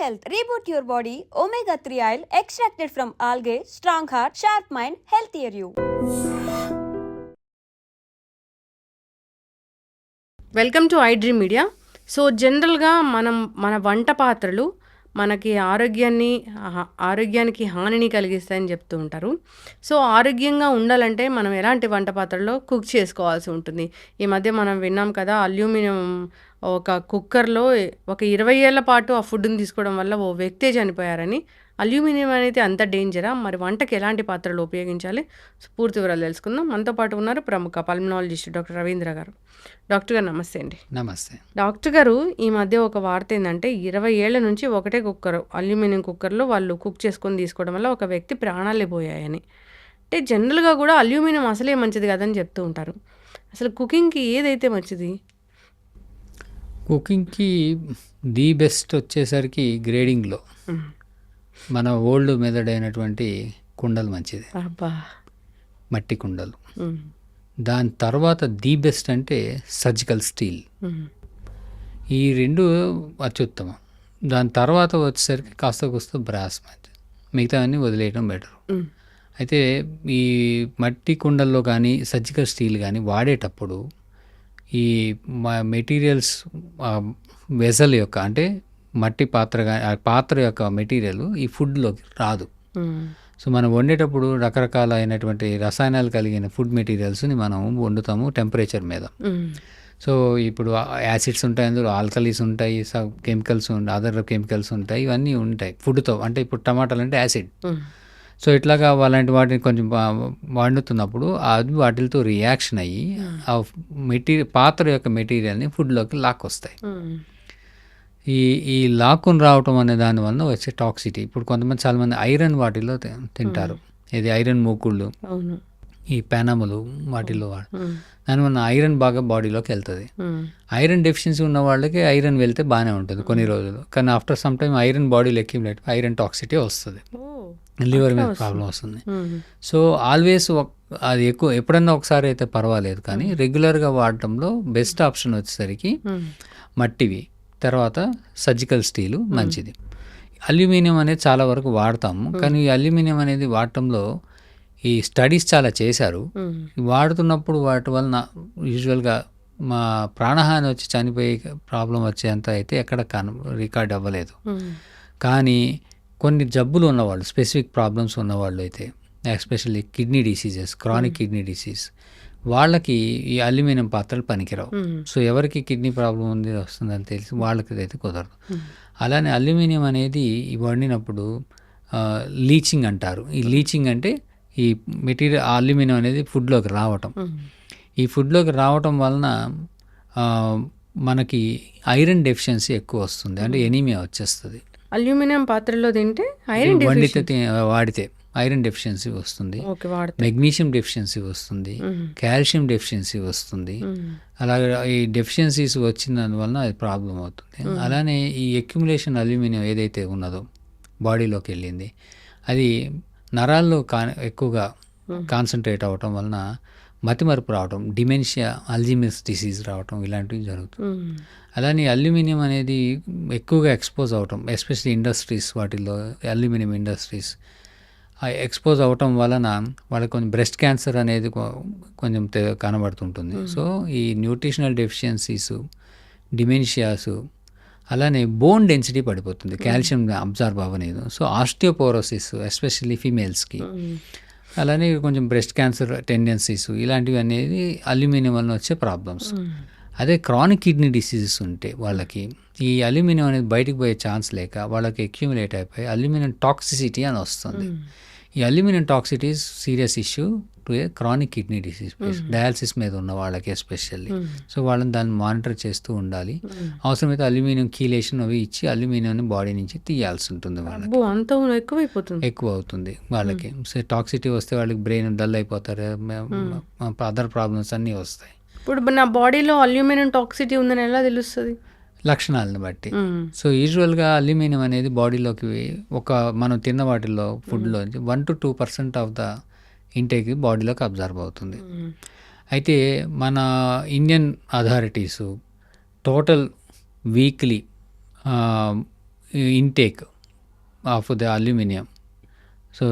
Health reboot your body omega three oil extracted from algae strong heart sharp mind health here you welcome to iDream media so జనరల్గా మనం మన వంట పాత్రలు మనకి ఆరోగ్యాన్ని ఆరోగ్యానికి హానిని కలిగిస్తాయని చెప్తూ ఉంటారు సో ఆరోగ్యంగా ఉండాలంటే మనం ఎలాంటి వంట పాత్రలో కుక్ చేసుకోవాల్సి ఉంటుంది ఈ మధ్య మనం విన్నాం కదా అల్యూమినియం ఒక కుక్కర్లో ఒక ఇరవై ఏళ్ళ పాటు ఆ ఫుడ్ని తీసుకోవడం వల్ల ఓ వ్యక్తే చనిపోయారని. అల్యూమినియం అనేది అంత డేంజరా? మరి వంటకి ఎలాంటి పాత్రలు ఉపయోగించాలి? పూర్తి వివరాలు తెలుసుకుందాం. మనతో పాటు ఉన్నారు ప్రముఖ పల్మనాలజిస్ట్ డాక్టర్ రవీంద్ర గారు. డాక్టర్ గారు నమస్తే అండి. నమస్తే. డాక్టర్ గారు ఈ మధ్య ఒక వార్త ఏంటంటే ఇరవై ఏళ్ళ నుంచి ఒకటే కుక్కర్ అల్యూమినియం కుక్కర్లో వాళ్ళు కుక్ చేసుకొని తీసుకోవడం వల్ల ఒక వ్యక్తి ప్రాణాలే పోయాయని. అంటే జనరల్గా కూడా అల్యూమినియం అసలే మంచిది కాదని చెప్తూ ఉంటారు. అసలు కుకింగ్కి ఏదైతే మంచిది? కుకింగ్కి ది బెస్ట్ వచ్చేసరికి గ్రేడింగ్లో. మన ఓల్డ్ మెథడ్ అయినటువంటి కుండలు మంచిది. మట్టి కుండలు. దాని తర్వాత ది బెస్ట్ అంటే సర్జికల్ స్టీల్. ఈ రెండు అత్యుత్తమం. దాని తర్వాత వచ్చేసరికి కాస్త కూస్త బ్రాస్ మంచిది. మిగతావన్నీ వదిలేయడం బెటర్. అయితే ఈ మట్టి కుండల్లో కానీ సర్జికల్ స్టీల్ కానీ వాడేటప్పుడు ఈ మెటీరియల్స్ వెసల్ యొక్క అంటే మట్టి పాత్ర పాత్ర యొక్క మెటీరియల్ ఈ ఫుడ్లోకి రాదు. సో మనం వండేటప్పుడు రకరకాల అయినటువంటి రసాయనాలు కలిగిన ఫుడ్ మెటీరియల్స్ని మనం వండుతాము టెంపరేచర్ మీద. సో ఇప్పుడు యాసిడ్స్ ఉంటాయి అందులో ఆల్కలీస్ ఉంటాయి కెమికల్స్ ఉంటాయి అదర్ కెమికల్స్ ఉంటాయి ఇవన్నీ ఉంటాయి ఫుడ్తో. అంటే ఇప్పుడు టమాటాలు అంటే యాసిడ్ సో ఇట్లాగా అలాంటి వాటిని కొంచెం వండుతున్నప్పుడు అది వాటితో రియాక్షన్ అయ్యి ఆ మెటీరియల్ పాత్ర యొక్క మెటీరియల్ని ఫుడ్లోకి లాక్కొస్తాయి. ఉమ్, ఈ ఈ లాక్కుని రావటం అనే దాని వలన వచ్చే టాక్సిటీ ఇప్పుడు కొంతమంది చాలామంది ఐరన్ వాటిలో తింటారు. ఇది ఐరన్ మూకుళ్ళు ఈ పెనములు వాటిల్లో వాడు ఉమ్, దానివల్ల ఐరన్ బాగా బాడీలోకి వెళ్తుంది. ఐరన్ డెఫిషియన్సీ ఉన్న వాళ్ళకి ఐరన్ వెళ్తే బాగానే ఉంటుంది కొన్ని రోజులు. కానీ ఆఫ్టర్ సమ్ టైమ్ ఐరన్ బాడీలో ఎక్కిమిలేట్ ఐరన్ టాక్సిటీ వస్తుంది. లివర్ మీద ప్రాబ్లం వస్తుంది. సో ఆల్వేస్ అది ఎక్కువ ఎప్పుడన్నా ఒకసారి అయితే పర్వాలేదు కానీ రెగ్యులర్గా వాడటంలో బెస్ట్ ఆప్షన్ వచ్చేసరికి మట్టివి తర్వాత సర్జికల్ స్టీలు మంచిది. అల్యూమినియం అనేది చాలా వరకు వాడతాము కానీ ఈ అల్యూమినియం అనేది వాడటంలో ఈ స్టడీస్ చాలా చేశారు. వాడుతున్నప్పుడు వాటి వలన యూజువల్గా మా ప్రాణహాని వచ్చి చనిపోయే ప్రాబ్లం వచ్చేంత అయితే ఎక్కడ కన రికార్డ్ అవ్వలేదు. కానీ కొన్ని జబ్బులు ఉన్నవాళ్ళు స్పెసిఫిక్ ప్రాబ్లమ్స్ ఉన్నవాళ్ళు అయితే especially kidney diseases chronic kidney disease వాళ్ళకి ఈ అల్యూమినియం పాత్రలు పనికిరావు. సో ఎవరికి కిడ్నీ ప్రాబ్లం ఉంది వస్తుందని తెలిసి వాళ్ళకి అయితే కుదరదు. అలానే అల్యూమినియం అనేది వండినప్పుడు లీచింగ్ అంటారు. ఈ లీచింగ్ అంటే ఈ మెటీరియల్ అల్యూమినియం అనేది ఫుడ్లోకి రావటం. ఈ ఫుడ్లోకి రావటం వలన మనకి ఐరన్ డెఫిషియన్సీ ఎక్కువ వస్తుంది అంటే ఎనీమియా వచ్చేస్తుంది. అల్యూమినియం పాత్రలో తింటే ఐరన్ వండితే ఐరన్ డెఫిషియన్సీ వస్తుంది. మెగ్నీషియం డెఫిషియన్సీ వస్తుంది. కాల్షియం డెఫిషియన్సీ వస్తుంది. అలాగే ఈ డెఫిషియన్సీస్ వచ్చిన వలన అది ప్రాబ్లం అవుతుంది. అలానే ఈ అక్యుములేషన్ అల్యూమినియం ఏదైతే ఉన్నదో బాడీలోకి వెళ్ళింది అది నరాల్లో కా ఎక్కువగా కాన్సన్ట్రేట్ అవ్వటం వలన మతిమరుపు రావటం డిమెన్షియా అల్జిమిస్ డిసీజ్ రావటం ఇలాంటివి జరుగుతుంది అలానే అల్యూమినియం అనేది ఎక్కువగా ఎక్స్పోజ్ అవటం ఎస్పెషల్లీ ఇండస్ట్రీస్ వాటిల్లో అల్యూమినియం ఇండస్ట్రీస్ ఆ ఎక్స్పోజ్ అవటం వలన వాళ్ళకి కొంచెం బ్రెస్ట్ క్యాన్సర్ అనేది కొంచెం కనబడుతుంటుంది. సో ఈ న్యూట్రిషనల్ డెఫిషియన్సీస్ డిమెన్షియాస్ అలానే బోన్ డెన్సిటీ పడిపోతుంది కాల్షియం అబ్జర్వ్ అవ్వలేదు. సో ఆస్టియోపోరోసిస్ ఎస్పెషల్లీ ఫీమేల్స్కి. అలానే కొంచెం బ్రెస్ట్ క్యాన్సర్ టెండెన్సీస్ ఇలాంటివి అనేది అల్యూమినియం వలన వచ్చే ప్రాబ్లమ్స్. అదే క్రానిక్ కిడ్నీ డిసీజెస్ ఉంటే వాళ్ళకి ఈ అల్యూమినియం అనేది బయటికి పోయే ఛాన్స్ లేక వాళ్ళకి అక్యూములేట్ అయిపోయి అల్యూమినియం టాక్సిసిటీ అని వస్తుంది. ఈ aluminium toxicity serious issue to a chronic kidney disease dialysis మీద ఉన్న వాళ్ళకి ఎస్పెషల్లీ సో వాళ్ళని దాన్ని మానిటర్ చేస్తూ ఉండాలి. అవసరమైతే అల్యూమినియం కీలేషన్ అవి ఇచ్చి అల్యూమినియం బాడీ నుంచి తీయాల్సి ఉంటుంది వాళ్ళకి అంత ఎక్కువైపోతుంది. ఎక్కువ అవుతుంది వాళ్ళకి సో టాక్సిటీ వస్తే వాళ్ళకి బ్రెయిన్ డల్ అయిపోతారు. అదర్ ప్రాబ్లమ్స్ అన్నీ వస్తాయి. ఇప్పుడు నా బాడీలో అల్యూమినియం టాక్సిటీ ఉందని ఎలా తెలుస్తుంది? లక్షణాలను బట్టి. సో యూజువల్గా అల్యూమినియం అనేది బాడీలోకి ఒక మనం తిన్న వాటిల్లో ఫుడ్లో one to two percent of the intake బాడీలోకి అబ్జర్వ్ అవుతుంది. అయితే మన Indian authorities total weekly intake of the aluminium. So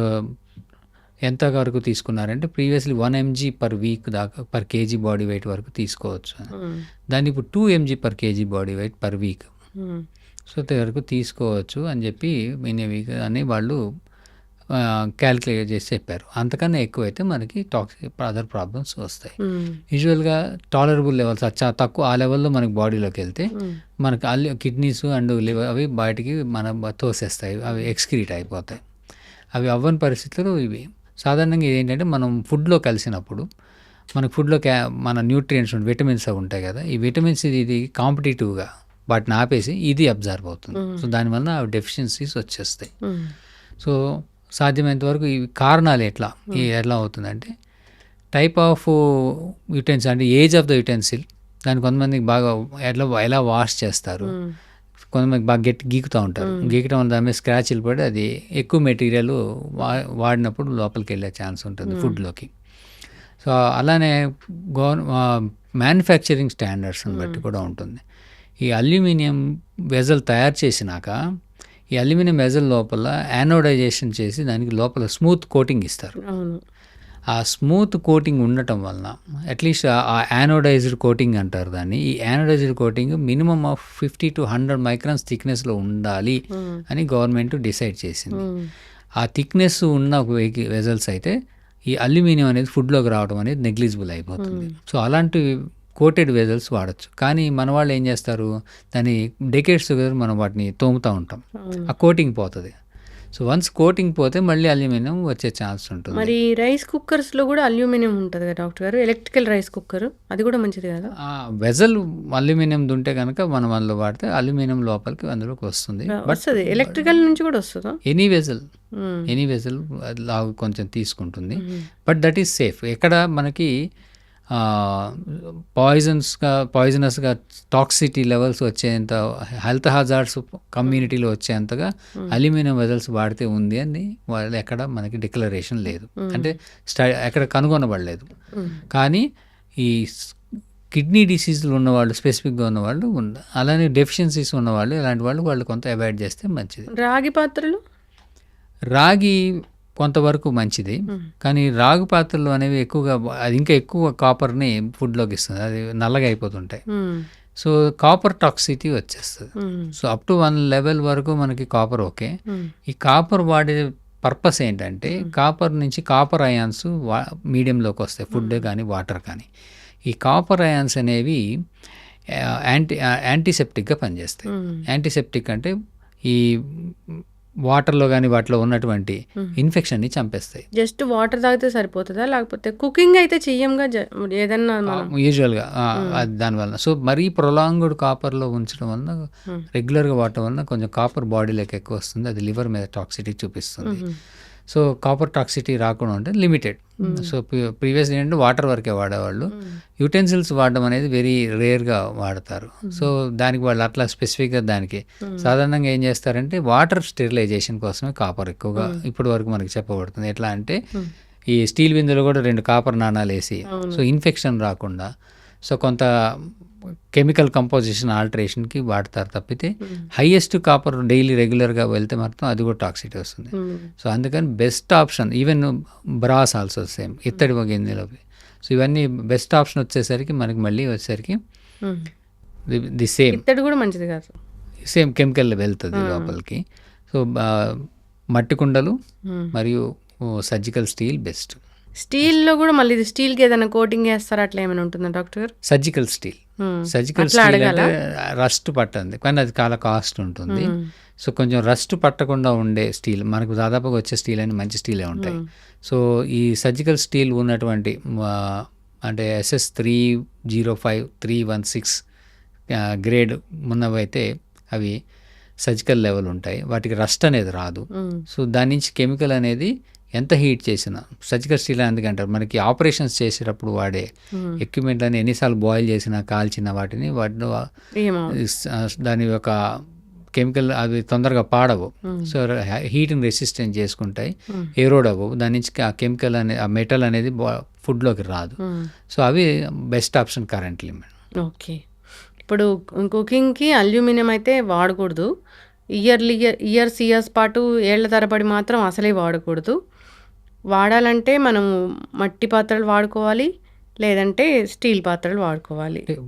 ఎంత వరకు తీసుకున్నారంటే previously one mg per week దాకా పర్ కేజీ బాడీ వెయిట్ వరకు తీసుకోవచ్చు దాన్ని ఇప్పుడు two mg per kg body weight per week. So వరకు తీసుకోవచ్చు అని చెప్పి ఇన్ వీక్ అని వాళ్ళు క్యాలిక్యులేట్ చేసి చెప్పారు. అంతకన్నా ఎక్కువైతే మనకి టాక్సిక్ అదర్ ప్రాబ్లమ్స్ వస్తాయి. యూజువల్గా టాలరబుల్ లెవెల్స్ చా తక్కువ ఆ లెవెల్లో మనకి బాడీలోకి వెళ్తే మనకి అల్లి కిడ్నీస్ అండ్ లివర్ అవి బయటికి మన తోసేస్తాయి. అవి ఎక్స్క్రీట్ అయిపోతాయి. అవి అవ్వని పరిస్థితులు ఇవి. సాధారణంగా ఏంటంటే మనం ఫుడ్లో కలిసినప్పుడు మనకి ఫుడ్లో క్యా మన న్యూట్రియంట్స్ విటమిన్స్ అవి ఉంటాయి కదా ఈ విటమిన్స్ ఇది ఇది కాంపిటేటివ్గా వాటిని ఆపేసి ఇది అబ్జర్వ్ అవుతుంది. సో దానివల్ల అవి డెఫిషియన్సీస్ వచ్చేస్తాయి. సో సాధ్యమైనంత వరకు ఈ కారణాలు ఎట్లా ఈ ఎట్లా అవుతుందంటే టైప్ ఆఫ్ యుటెన్సిల్ అంటే ఏజ్ ఆఫ్ ద యుటెన్సిల్ దాన్ని కొంతమందికి బాగా ఎట్లా ఎలా వాష్ చేస్తారు కొంతమంది బాగా గట్టి గీకుతూ ఉంటారు. గీకటం వల్ల దాని మీద స్క్రాచ్లు పడి అది ఎక్కువ మెటీరియల్ వా వాడినప్పుడు లోపలికి వెళ్ళే ఛాన్స్ ఉంటుంది ఫుడ్లోకి సో అలానే గవర్ మ్యానుఫ్యాక్చరింగ్ స్టాండర్డ్స్ని బట్టి కూడా ఉంటుంది. ఈ అల్యూమినియం వెజల్ తయారు చేసినాక ఈ అల్యూమినియం వెజల్ లోపల యానోడైజేషన్ చేసి దానికి లోపల స్మూత్ కోటింగ్ ఇస్తారు. ఆ స్మూత్ కోటింగ్ ఉండటం వలన అట్లీస్ట్ ఆ యానోడైజ్డ్ కోటింగ్ అంటారు దాన్ని. ఈ anodized coating minimum of fifty to hundred microns థిక్నెస్లో ఉండాలి అని గవర్నమెంట్ డిసైడ్ చేసింది. ఆ థిక్నెస్ ఉన్న వెజల్స్ అయితే ఈ అల్యూమినియం అనేది ఫుడ్లోకి రావడం అనేది నెగ్లిజిబుల్ అయిపోతుంది. సో అలాంటి కోటెడ్ వెజల్స్ వాడచ్చు. కానీ మన వాళ్ళు ఏం చేస్తారు? దాన్ని డెకేట్స్ మనం వాటిని తోముతూ ఉంటాం. ఆ కోటింగ్ పోతుంది. సో వన్స్ కోటింగ్ పోతే మళ్ళీ అల్యూమినియం వచ్చే ఛాన్స్ ఉంటుంది. మరి రైస్ కుక్కర్స్లో కూడా అల్యూమినియం ఉంటుంది కదా డాక్టర్ గారు? Electrical rice cooker? అది కూడా మంచిది కదా? ఆ వెజల్ అల్యూమినియం ఉంటే కనుక మనం అందులో వాడితే అల్యూమినియం లోపలికి అందులోకి వస్తుంది. వస్తుంది. ఎలక్ట్రికల్ నుంచి కూడా వస్తుందా? Any vessel. ఎనీ వెజల్ లాగా కొంచెం తీసుకుంటుంది. But that is safe. ఎక్కడ మనకి పాయిజన్స్గా పాయిజనస్గా టాక్సిటీ లెవెల్స్ వచ్చేంత హెల్త్ హజార్డ్స్ కమ్యూనిటీలో వచ్చేంతగా అల్యూమినియం వెజల్స్ వాడితే ఉంది అని వాళ్ళు ఎక్కడ మనకి డిక్లరేషన్ లేదు. అంటే స్ట ఎక్కడ కనుగొనబడలేదు. కానీ ఈ కిడ్నీ డిసీజులు ఉన్నవాళ్ళు స్పెసిఫిక్గా ఉన్నవాళ్ళు ఉన్న అలానే డెఫిషియన్సీస్ ఉన్నవాళ్ళు ఇలాంటి వాళ్ళు వాళ్ళు కొంత అవాయిడ్ చేస్తే మంచిది. రాగి పాత్రలు? రాగి కొంతవరకు మంచిది. కానీ రాగు పాత్రలు అనేవి ఎక్కువగా అది ఇంకా ఎక్కువ కాపర్ని ఫుడ్లోకి ఇస్తుంది. అది నల్లగా అయిపోతుంటాయి. సో కాపర్ టాక్సిటీ వచ్చేస్తుంది. So up to one level వరకు మనకి కాపర్ ఓకే. ఈ కాపర్ వాడే పర్పస్ ఏంటంటే కాపర్ నుంచి కాపర్ అయాన్స్ వా మీడియంలోకి వస్తాయి. ఫుడ్ కానీ వాటర్ కానీ. ఈ కాపర్ అయాన్స్ అనేవి యాంటీ యాంటీసెప్టిక్గా పనిచేస్తాయి. యాంటీసెప్టిక్ అంటే ఈ వాటర్లో కానీ వాటిలో ఉన్నటువంటి ఇన్ఫెక్షన్ని చంపేస్తాయి. జస్ట్ వాటర్ తాగితే సరిపోతుందా? లేకపోతే కుకింగ్ అయితే చెయ్యంగా ఏదన్నా యూజువల్గా దానివల్ల సో మరీ ప్రొలాంగ్డ్ కాపర్లో ఉంచడం వలన రెగ్యులర్గా వాడటం వలన కొంచెం కాపర్ బాడీలోకి ఎక్కువ వస్తుంది. అది లివర్ మీద టాక్సిటీ చూపిస్తుంది. సో కాపర్ టాక్సిటీ రాకుండా ఉంటే లిమిటెడ్. సో ప్రీవియస్ ఏంటంటే వాటర్ వరకే వాడేవాళ్ళు. యూటెన్సిల్స్ వాడడం అనేది వెరీ రేర్గా వాడతారు. సో దానికి వాళ్ళు అట్లా స్పెసిఫిక్గా దానికి సాధారణంగా ఏం చేస్తారంటే వాటర్ స్టెరిలైజేషన్ కోసమే కాపర్ ఎక్కువగా ఇప్పటి వరకు మనకి చెప్పబడుతుంది. ఎట్లా అంటే ఈ స్టీల్ బిందులో కూడా రెండు కాపర్ నాణాలు వేసి సో ఇన్ఫెక్షన్ రాకుండా సో కొంత కెమికల్ కంపోజిషన్ ఆల్టరేషన్కి వాడతారు తప్పితే హైయెస్ట్ కాపర్ డైలీ రెగ్యులర్గా వెళ్తే మాత్రం అది కూడా టాక్సిటీ వస్తుంది. సో అందుకని best option even brass also same ఇత్తడి గిన్నెలోవి సో ఇవన్నీ బెస్ట్ ఆప్షన్ వచ్చేసరికి మనకి మళ్ళీ వచ్చేసరికి మ్మ్. The- same. ఇత్తడి కూడా మంచిది కాదు. సేమ్ కెమికల్ వెళ్తుంది లోపలికి. సో మట్టి కుండలు. మరియు సర్జికల్ స్టీల్ బెస్ట్. స్టీల్లో కూడా మళ్ళీ ఇది స్టీల్కి ఏదైనా కోటింగ్ చేస్తారా అట్లా ఏమైనా ఉంటుందా డాక్టర్ గారు? Surgical steel. సర్జికల్ స్టీల్ అంటే రస్ట్ పట్టంది. కానీ అది చాలా కాస్ట్ ఉంటుంది. సో కొంచెం రస్ట్ పట్టకుండా ఉండే స్టీల్ మనకు దాదాపుగా వచ్చే స్టీల్ అని మంచి స్టీలే ఉంటాయి. సో ఈ సర్జికల్ స్టీల్ ఉన్నటువంటి అంటే SS three zero five three one six grade ఉన్నవైతే అవి సర్జికల్ లెవెల్ ఉంటాయి. వాటికి రస్ట్ అనేది రాదు. సో దాని నుంచి కెమికల్ అనేది ఎంత హీట్ చేసినా. సర్జికల్ స్టీల్ ఎందుకంటారు మనకి ఆపరేషన్స్ చేసేటప్పుడు వాడే ఎక్విప్మెంట్ అని ఎన్నిసార్లు బాయిల్ చేసినా కాల్చిన వాటిని వాటిలో స- దాని యొక్క కెమికల్ అవి తొందరగా పాడవు. సో హీట్ని రెసిస్టెంట్ చేసుకుంటాయి. ఎరోడ్ అవ్వవు. దాని నుంచి ఆ కెమికల్ అనే ఆ మెటల్ అనేది ఫుడ్లోకి రాదు. సో అవి best option currently madam. Okay. ఇప్పుడు కుకింగ్కి అల్యూమినియం అయితే వాడకూడదు. ఇయర్లీ ఇయర్స్ ఇయర్స్ పాటు ఏళ్ళ తరబడి మాత్రం అసలే వాడకూడదు. వాడాలంటే మనం మట్టి పాత్రలు వాడుకోవాలి లేదంటే స్టీల్ పాత్రలు వాడుకోవాలి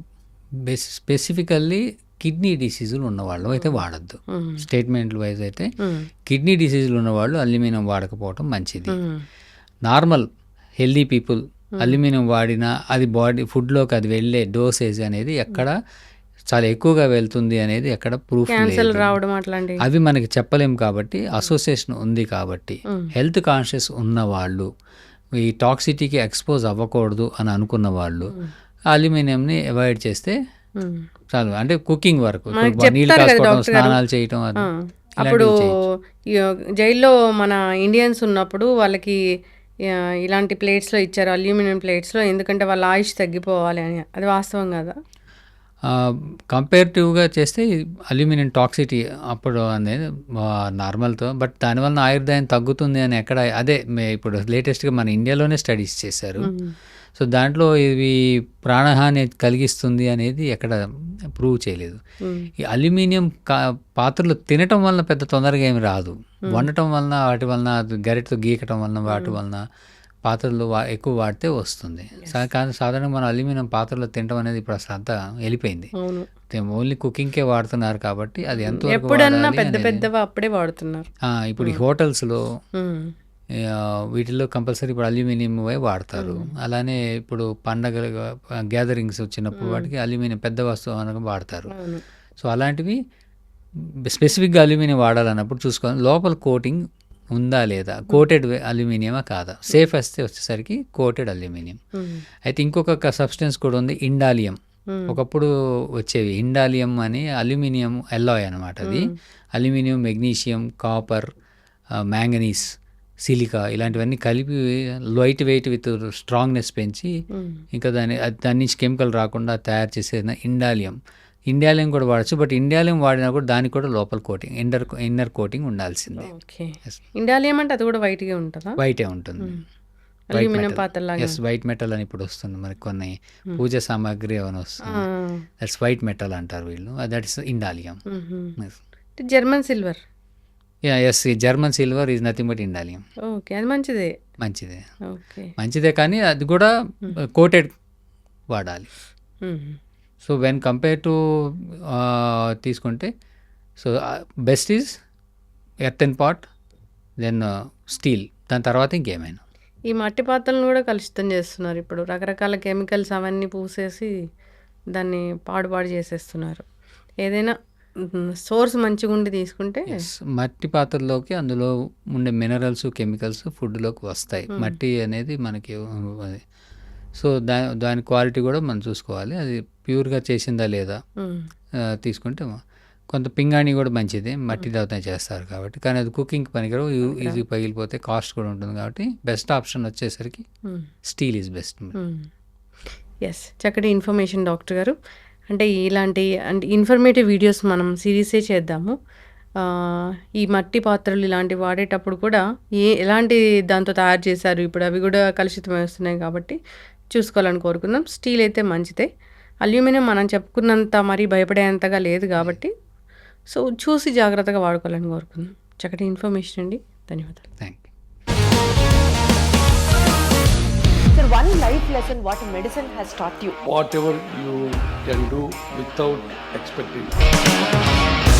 బేస్ స్పెసిఫికల్లీ కిడ్నీ డిసీజులు ఉన్నవాళ్ళు అయితే వాడద్దు. స్టేట్మెంట్ వైజ్ అయితే. కిడ్నీ డిసీజులు ఉన్నవాళ్ళు అల్యూమినియం వాడకపోవటం మంచిది. నార్మల్ హెల్దీ పీపుల్ అల్యూమినియం వాడినా అది బాడీ ఫుడ్లోకి అది వెళ్ళే డోసేజ్ అనేది ఎక్కడ చాలా ఎక్కువగా వెళ్తుంది అనేది ఎక్కడ ప్రూఫ్ రావడం అట్లాంటి అవి మనకి చెప్పలేం కాబట్టి అసోసియేషన్ ఉంది కాబట్టి. హెల్త్ కాన్షియస్ ఉన్న వాళ్ళు ఈ టాక్సిటీకి ఎక్స్పోజ్ అవ్వకూడదు అని అనుకున్న వాళ్ళు అల్యూమినియంని అవాయిడ్ చేస్తే. చాలు. అంటే కుకింగ్ వరకు నీళ్ళు కాసుకోవడం. స్నానాలు చేయటం అప్పుడు జైల్లో మన ఇండియన్స్ ఉన్నప్పుడు వాళ్ళకి ఇలాంటి ప్లేట్స్లో ఇచ్చారు అల్యూమినియం ప్లేట్స్లో ఎందుకంటే వాళ్ళ ఆయుష్ తగ్గిపోవాలి అని. అది వాస్తవం కదా? కంపేరిటివ్గా చేస్తే అల్యూమినియం టాక్సిటీ అప్పుడు అనేది నార్మల్తో బట్ దానివల్ల ఆయుర్దాయం తగ్గుతుంది అని ఎక్కడ అదే మే- ఇప్పుడు లేటెస్ట్గా మన ఇండియాలోనే స్టడీస్ చేశారు. సో దాంట్లో ఇవి ప్రాణహాని కలిగిస్తుంది అనేది ఎక్కడ ప్రూవ్ చేయలేదు. ఈ అల్యూమినియం పాత్రలు తినటం వలన పెద్ద తొందరగా ఏమి రాదు. వండటం వలన వాటి వలన గరిటతో గీకటం వలన వాటి వలన పాత్రలు వా ఎక్కువ వాడితే వస్తుంది. కానీ సాధారణంగా మన అల్యూమినియం పాత్రలు తినడం అనేది ఇప్పుడు అసలు అంతా వెళ్ళిపోయింది. ఓన్లీ కుకింగ్కే వాడుతున్నారు కాబట్టి అది ఎంత ఎప్పుడన్నా పెద్ద పెద్దవి అప్పుడే వాడుతున్నారు. ఇప్పుడు హోటల్స్లో వీటిల్లో కంపల్సరీ ఇప్పుడు అల్యూమినియం వాడతారు. అలానే ఇప్పుడు పండగ గ్యాదరింగ్స్ వచ్చినప్పుడు వాటికి అల్యూమినియం పెద్ద వస్తువు అనగా వాడతారు. సో అలాంటివి స్పెసిఫిక్గా అల్యూమినియం వాడాలన్నప్పుడు చూసుకోవాలి. లోపల కోటింగ్ ఉందా లేదా? కోటెడ్ అల్యూమినియమా కాదా? సేఫ్ వస్తే వచ్చేసరికి కోటెడ్ అల్యూమినియం. మ్మ్. అయితే ఇంకొక సబ్స్టెన్స్ కూడా ఉంది ఇండాలియం. మ్మ్. ఒకప్పుడు వచ్చేవి. ఇండాలియం అని అల్యూమినియం ఎల్లాయ్ అనమాట అది. Aluminium magnesium copper manganese silica ఇలాంటివన్నీ కలిపి లైట్ వెయిట్ విత్ స్ట్రాంగ్నెస్ పెంచి. ఇంకా దాని దాని నుంచి కెమికల్ రాకుండా తయారు చేసేది ఇండాలియం. ఇండాలియం కూడా వాడచ్చు బట్ ఇండాలియం వాడినా కూడా దానికి కూడా లోపల కోటింగ్ ఇండర్ ఇన్నర్ కోటింగ్ ఉండాల్సిందే. ఓకే. ఇండియాలో ఏమంటే అది కూడా వైట్గా ఉంటుందా? వైటే ఉంటుంది. ఎస్ వైట్ మెటల్ అని ఇప్పుడు వస్తుంది మనకి కొన్ని పూజ సామాగ్రి అని వస్తుంది. దట్స్ వైట్ మెటల్ అంటారు వీళ్ళు. That is Indalium. అంటే German silver. Yes German silver is nothing but Indalium okay అది మంచిదే. మంచిదే. ఓకే. మంచిదే కానీ అది కూడా కోటెడ్ వాడాలి. సో వెన్ కంపేర్ టు తీసుకుంటే so best is earth and pot then steel దాని తర్వాత ఇంకేమైనా? ఈ మట్టి పాత్రలను కూడా కలుషితం చేస్తున్నారు ఇప్పుడు. రకరకాల కెమికల్స్ అవన్నీ పూసేసి దాన్ని పాడుపాడు చేసేస్తున్నారు. ఏదైనా సోర్స్ మంచిగా ఉండి తీసుకుంటే మట్టి పాత్రలోకి అందులో ఉండే మినరల్స్ కెమికల్స్ ఫుడ్లోకి వస్తాయి. మట్టి అనేది మనకి సో దా దాని క్వాలిటీ కూడా మనం చూసుకోవాలి. అది ప్యూర్గా చేసిందా లేదా తీసుకుంటే కొంత పింగాణి కూడా మంచిది. మట్టి దావతా చేస్తారు కాబట్టి. కానీ అది కుకింగ్ పనికిరావు. ఈజీ పగిలిపోతే కాస్ట్ కూడా ఉంటుంది కాబట్టి బెస్ట్ ఆప్షన్ వచ్చేసరికి. Steel is best. ఎస్ చక్కటి ఇన్ఫర్మేషన్ డాక్టర్ గారు. అంటే ఇలాంటి అంటే ఇన్ఫర్మేటివ్ వీడియోస్ మనం సిరీసే చేద్దాము. ఈ మట్టి పాత్రలు ఇలాంటివి వాడేటప్పుడు కూడా ఏ ఎలాంటి దాంతో తయారు చేశారు? ఇప్పుడు అవి కూడా కలుషితం వస్తున్నాయి కాబట్టి చూసుకోవాలని కోరుకుందాం. స్టీల్ అయితే మంచిదే. అల్యూమినియం మనం చెప్పుకున్నంత మరీ భయపడేంతగా లేదు కాబట్టి. సో చూసి జాగ్రత్తగా వాడుకోవాలని కోరుకుందాం. చక్కటి ఇన్ఫర్మేషన్ అండి. ధన్యవాదాలు. Thank you Sir, one life lesson what medicine has taught you. whatever you can do without expecting.